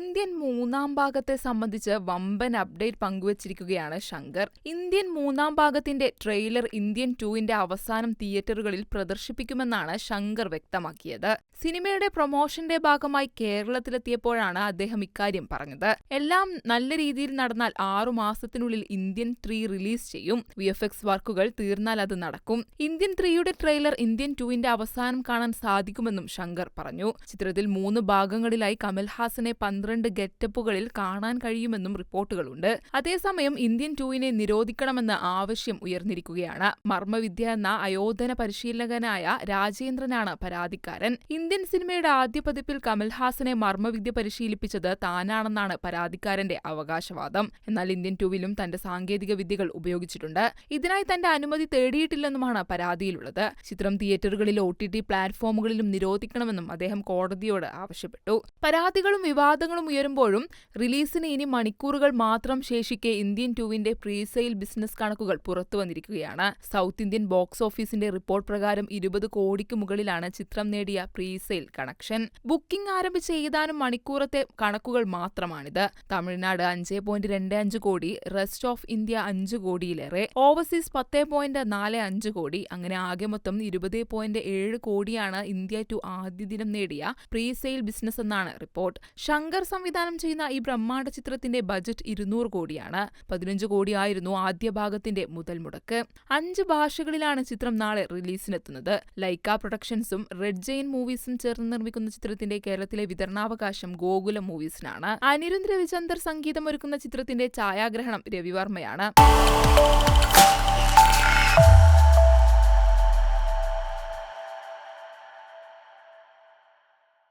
Indian മൂന്നാം ഭാഗത്തെ സംബന്ധിച്ച് വമ്പൻ അപ്ഡേറ്റ് പങ്കുവച്ചിരിക്കുകയാണ് ശങ്കർ. ഇന്ത്യൻ മൂന്നാം ഭാഗത്തിന്റെ ട്രെയിലർ ഇന്ത്യൻ ടൂവിന്റെ അവസാനം തിയേറ്ററുകളിൽ പ്രദർശിപ്പിക്കുമെന്നാണ് ശങ്കർ വ്യക്തമാക്കിയത്. സിനിമയുടെ പ്രൊമോഷന്റെ ഭാഗമായി കേരളത്തിലെത്തിയപ്പോഴാണ് അദ്ദേഹം ഇക്കാര്യം പറഞ്ഞത്. എല്ലാം നല്ല രീതിയിൽ നടന്നാൽ ആറു മാസത്തിനുള്ളിൽ ഇന്ത്യൻ ത്രീ റിലീസ് ചെയ്യും. വി എഫ് എക്സ് വർക്കുകൾ തീർന്നാൽ അത് നടക്കും. ഇന്ത്യൻ ത്രീയുടെ ട്രെയിലർ ഇന്ത്യൻ ടൂവിന്റെ അവസാനം കാണാൻ സാധിക്കുമെന്നും ശങ്കർ പറഞ്ഞു. ചിത്രത്തിൽ മൂന്ന് ഭാഗങ്ങളിലായി കമൽഹാസനെ പന്ത്രണ്ട് ഗെറ്റപ്പുകളിൽ കാണാൻ കഴിയുമെന്നും റിപ്പോർട്ടുകളുണ്ട്. അതേസമയം ഇന്ത്യൻ ടൂവിനെ നിരോധിക്കണമെന്ന ആവശ്യം ഉയർന്നിരിക്കുകയാണ്. മർമ്മവിദ്യ എന്ന അയോധന പരിശീലകനായ രാജേന്ദ്രനാണ് പരാതിക്കാരൻ. ഇന്ത്യൻ സിനിമയുടെ ആദ്യ പതിപ്പിൽ കമൽഹാസനെ മർമ്മവിദ്യ പരിശീലിപ്പിച്ചത് താനാണെന്നാണ് പരാതിക്കാരന്റെ അവകാശവാദം. എന്നാൽ ഇന്ത്യൻ ടൂവിലും തന്റെ സാങ്കേതിക വിദ്യകൾ ഉപയോഗിച്ചിട്ടുണ്ട്. ഇതിനായി തന്റെ അനുമതി തേടിയിട്ടില്ലെന്നുമാണ് പരാതിയിലുള്ളത്. ചിത്രം തിയേറ്ററുകളിലും ഒ ടി ടി പ്ലാറ്റ്ഫോമുകളിലും നിരോധിക്കണമെന്നും അദ്ദേഹം കോടതിയോട് ആവശ്യപ്പെട്ടു. പരാതികളും വിവാദങ്ങളും ഉയരുമ്പോഴും റിലീസിന് ഇനി മണിക്കൂറുകൾ മാത്രം ശേഷിക്കെ ഇന്ത്യൻ ടൂവിന്റെ പ്രീസെയിൽ ബിസിനസ് കണക്കുകൾ പുറത്തു വന്നിരിക്കുകയാണ്. സൗത്ത് ഇന്ത്യൻ ബോക്സ് ഓഫീസിന്റെ റിപ്പോർട്ട് പ്രകാരം ഇരുപത് കോടിക്ക് മുകളിലാണ് ചിത്രം നേടിയ പ്രീസെയിൽ കണക്ഷൻ ബുക്കിംഗ് ആരംഭിച്ച ഏതാനും മണിക്കൂറത്തെ കണക്കുകൾ മാത്രമാണിത്. തമിഴ്നാട് അഞ്ച് പോയിന്റ് രണ്ട് അഞ്ച് കോടി റെസ്റ്റ് ഓഫ് ഇന്ത്യ അഞ്ച് കോടിയിലേറെ ഓവർസീസ് പത്ത് പോയിന്റ് നാല് അഞ്ച് കോടി അങ്ങനെ ആകെ മൊത്തം ഇരുപത് പോയിന്റ് ഏഴ് കോടിയാണ് ഇന്ത്യ ടു ആദ്യ ദിനം നേടിയ പ്രീസെയിൽ ബിസിനസ് എന്നാണ് റിപ്പോർട്ട് ശങ്കർ സംവിധാനം ചെയ്യുന്ന ഈ ബ്രഹ്മാണ്ഡ ചിത്രത്തിന്റെ ബജറ്റ് ഇരുന്നൂറ് കോടിയാണ്. പതിനഞ്ച് കോടിയായിരുന്നു ആദ്യ ഭാഗത്തിന്റെ മുതൽ മുടക്ക്. അഞ്ച് ഭാഷകളിലാണ് ചിത്രം നാളെ റിലീസിനെത്തുന്നത്. ലൈക്ക പ്രൊഡക്ഷൻസും റെഡ് ജെയിൻ മൂവീസും ചേർന്ന് നിർമ്മിക്കുന്ന ചിത്രത്തിന്റെ കേരളത്തിലെ വിതരണാവകാശം ഗോകുലം മൂവീസിനാണ്. അനിരുദ്ധ് രവിചന്ദർ സംഗീതം ഒരുക്കുന്ന ചിത്രത്തിന്റെ ഛായാഗ്രഹണം രവിവർമ്മയാണ്.